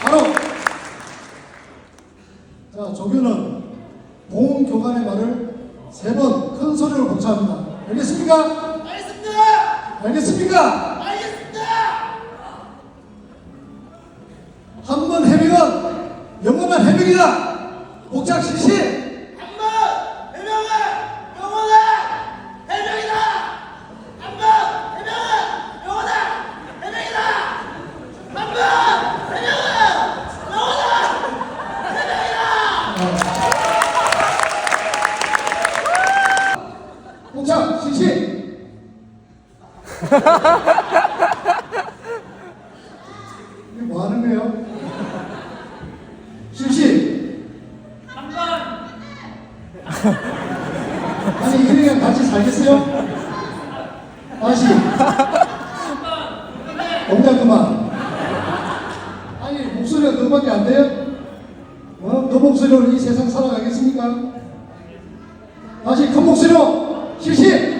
바로 자 조교는 보험 교관의 말을 세 번 큰 소리로 복사합니다. 알겠습니까? 알겠습니다. 알겠습니까? 알겠습니다. 한 번 해명은 영원한 해명이다. 복작 실시. 한번 해명은 영원한 해명이다. 한번 해명은 영원한 해명이다. 한번 해명은 영원한 복작 실시. 이게 뭐 하는 거예요? 실시. 아니 이들이랑 같이 살겠어요? 다시. 동작 그만. 아니 목소리가 너밖에 안 돼요? 어? 너 목소리로 이 세상 살아가겠습니까? 다시 큰 목소리로 실시.